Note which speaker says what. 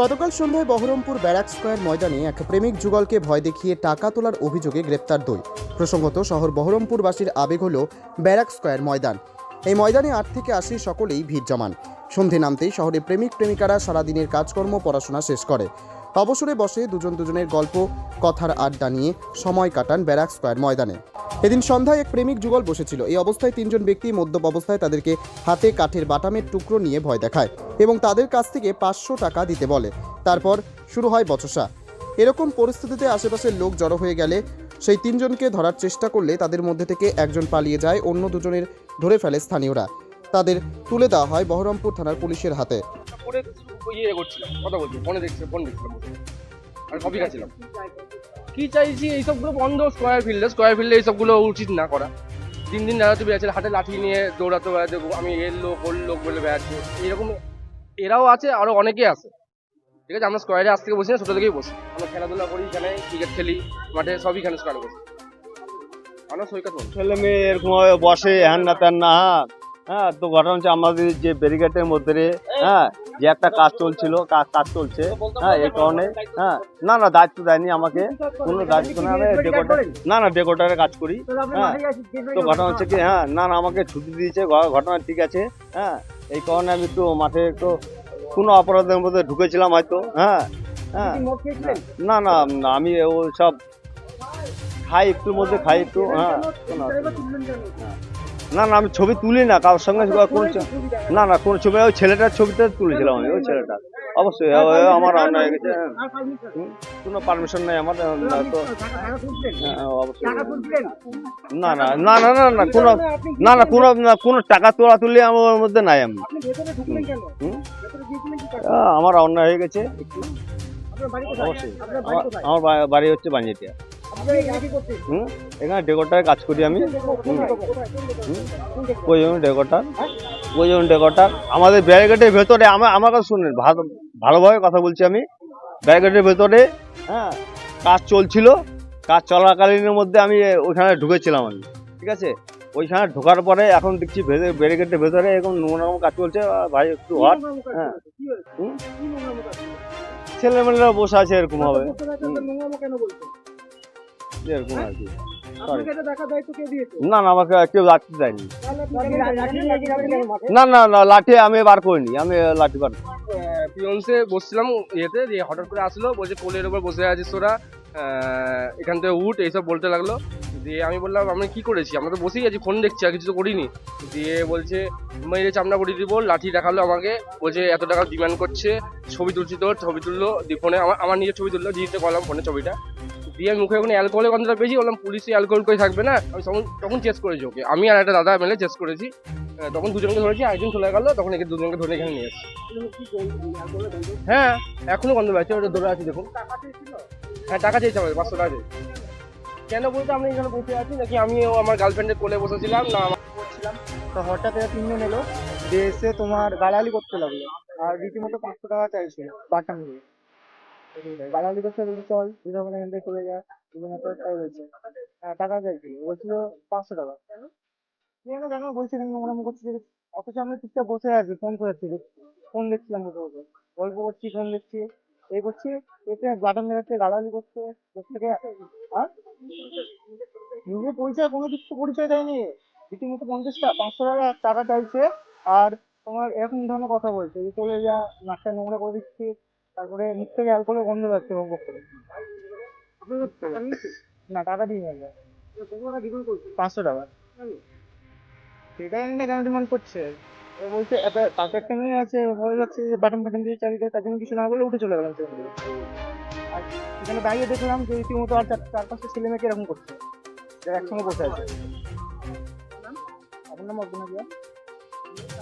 Speaker 1: গতকাল সন্ধ্যায় Baharampur barrack square ময়দানে এক প্রেমিক যুগলকে ভয় দেখিয়ে টাকা তোলার অভিযোগে গ্রেপ্তার দুই। প্রসঙ্গত, শহর বহরমপুরবাসীর আবেগ হল ব্যারাক স্কোয়ার ময়দান। এই ময়দানে আট থেকে আশি সকলেই ভিড় জমান। সন্ধে নামতেই শহরে প্রেমিক প্রেমিকারা সারাদিনের কাজকর্ম, পড়াশোনা শেষ করে। অবসরে বসে দুজন দুজনের গল্প, কথার আড্ডা নিয়ে সময় কাটান ব্যারাক স্কোয়ার ময়দানে। এদিন সন্ধ্যায় এক প্রেমিক যুগল বসেছিল। এই অবস্থায় তিনজন ব্যক্তি মদ্যপ অবস্থায় তাদেরকে হাতে কাঠের বাটামের টুকরো নিয়ে ভয় দেখায় এবং তাদের কাছ থেকে পাঁচশো টাকা দিতে বলে। তারপর শুরু হয় বচসা। এরকম পরিস্থিতিতে আশেপাশের লোক জড়ো হয়ে গেলে সেই তিনজনকে ধরার চেষ্টা করলে তাদের মধ্যে থেকে একজন পালিয়ে যায়, অন্য দুজনের ধরে ফেলে স্থানীয়রা। তাদের তুলে দেওয়া হয় বহরমপুর থানার পুলিশের হাতে।
Speaker 2: ইয়ে কথা বলছি, ফোনে দেখছি ফোন দেখছিলাম আর কপি খাচ্ছিলাম কি চাইছি? এইসবগুলো বন্ধ স্কোয়ার ফিল্ডে স্কোয়ার ফিল্ডে এইসবগুলো উচিত না করা। দিন দিন দাঁড়াতে বেড়াচ্ছে হাতে লাঠি নিয়ে দৌড়াতে বেড়াচ্ছে আমি এর লোক ওর লোক বলে বেড়াচ্ছে। এরকম এরাও আছে আরও অনেকে আছে। ঠিক আছে আমরা স্কোয়ারে আজ থেকে বসি না ছোটো থেকেই বসি। আমরা খেলাধুলা করি এখানে ক্রিকেট খেলি মাঠে সবই এখানে স্কোয়ারে বসি। আমরা সৈকত
Speaker 3: ছেলে মেয়ে এরকম বসে হ্যান না ত্যান না হ্যাঁ তো ঘটনা হচ্ছে আমাদের যে ব্যারিকেডের মধ্যে রে, হ্যাঁ যে একটা কাজ চলছিল, কাজ কাজ চলছে হ্যাঁ এই কারণে হ্যাঁ না না, দায়িত্ব দেয়নি আমাকে, কোনো দায়িত্ব না না না ডেকোটারে কাজ করি হ্যাঁ তো ঘটনা হচ্ছে কি হ্যাঁ না না, আমাকে ছুটি দিয়েছে ঘটনা ঠিক আছে হ্যাঁ এই কারণে আমি একটু মাঠে একটু কোনো অপরাধের মধ্যে ঢুকেছিলাম হয়তো হ্যাঁ হ্যাঁ না না আমি ও সব খাই একটুর মধ্যে খাই একটু হ্যাঁ। না না আমি ছবি তুলি না কারোর সঙ্গে কোনো না না কোনো ছবি ওই ছেলেটার ছবিটা তুলেছিলাম আমি ওই ছেলেটা। অবশ্যই আমার রান্না হয়ে গেছে। কোনো পারমিশন নেই আমার তো হ্যাঁ, অবশ্যই। না না না না না না কোনো না না কোনো কোনো টাকা তোলা তুলি আমার মধ্যে নাই আমি। আমার অন্যায় হয়ে গেছে। অবশ্যই আমার বাড়ি হচ্ছে বাঞ্জিটিয়া। হুম? এখানে ডেকোটারে কাজ করি আমি। প্রয়োজন ডেকোটার প্রয়োজন ডেকোটার আমাদের ব্যারিকেডের ভেতরে আমার আমার কথা শুনেন ভালো ভালোভাবে কথা বলছি আমি। ব্যারিকেডের ভেতরে হ্যাঁ কাজ চলছিল। কাজ চলাকালীনের মধ্যে আমি ওইখানে ঢুকেছিলাম আমি। ঠিক আছে? ওইখানে ঢোকার পরে এখন দেখছি ব্যারিকেডের ভেতরে এরকম নোংরা কাজ চলছে। ভাই একটু হট হ্যাঁ? ছেলেমেয়েরা বসে আছে এরকম হবে। এরকম আর কি। না না আমাকে কেউ লাঠি দেয়নি। না না না লাঠি আমি বার করিনি আমি লাঠি বার।
Speaker 2: পিয়ন্সে বসছিলাম ইয়েতে দিয়ে হঠাৎ করে আসলো বলছে কোলের উপর বসে আছিস তোরা এখান থেকে উঠ এইসব বলতে লাগল। দিয়ে আমি বললাম আমি কি করেছি? আমরা তো বসেই আছি ফোন দেখছি আর কিছু তো করিনি। দিয়ে বলছে মেরে চামড়া পড়িয়ে দিব লাঠি দেখাল আমাকে বলছে এত টাকা ডিমান্ড করছে ছবি তুলছি তোর ছবি তুললো দিয়ে ফোনে আমার আমার নিজের ছবি তুললো দিতে বললাম ফোনে ছবিটা। দিয়ে আমি মুখে ওখানে অ্যালকোহলের গন্ধটা পেয়েছি বললাম পুলিশে অ্যালকোহল করে থাকবে না? আমি তখন তখন চেস করেছি ওকে। আমি আর একটা দাদা মিলে চেস করেছি। তখন দুজনকে ধরেছি একজন চলে গেল তখন একে দুজনকে ধরে এখানে নিয়ে এসেছি। হ্যাঁ এখনও গন্ধ পাচ্ছি ওটা ধরে আছি দেখুন। হ্যাঁ টাকা চেয়েছে আমাদের পাঁচশো টাকা চেয়েছে। কেন বলতে আমি এখানে বসে আছি? নাকি আমি ও আমার গার্লফ্রেন্ডের কোলে বসেছিলাম? না আমার
Speaker 4: করছিলাম তো হঠাৎ এরা তিনজন এলো দিয়ে এসে তোমার গালাগালি করতে লাগল। আর রীতিমতো পাঁচশো টাকা চাইছিল বাটাম দিয়ে গালাগালি করতে বলছে চল বলে এখান থেকে চলে যা বিভিন্ন তো তাই বলছে টাকা চাইছিল বলছিল পাঁচশো টাকা। কেন কেন বলছে কেন নোংরাম করছি অথচ আমি চুপচাপ বসে আছি ফোন করেছি। ফোন দেখছিলাম বসে গল্প করছি ফোন দেখছি। এই করছি এতে বাটাম দেখাচ্ছে গালাগালি করছে থেকে হ্যাঁ? নিজের পরিচয়, কোনো কিছু পরিচয় দেয়নি। রীতিমতো পঞ্চাশ টাকা পাঁচশো টাকা টাকা চাইছে। আর তোমার এরকম ধরনের কথা বলছে চলে যা, নাকটা নোংরা করে দিচ্ছি তারপরে মুখ থেকে অ্যালকোহলের গন্ধ পাচ্ছে বক করে না টাকা দিয়ে নেবে পাঁচশো টাকা। সেটাই না কেন ডিমান্ড করছে? ও বলছে তাকে একটা মেয়ে আছে হয়ে যাচ্ছে যে বাটন ফাটন দিয়ে চালিয়ে তার জন্য কিছু না বলে উঠে চলে গেলাম সেখান। আর সেখানে দাঁড়িয়ে দেখলাম যে রীতিমতো আর চার পাঁচটা ছেলে মেয়েকে এরকম করছে। যারা একসঙ্গে বসে আছে। আপনার নাম অর্জুনা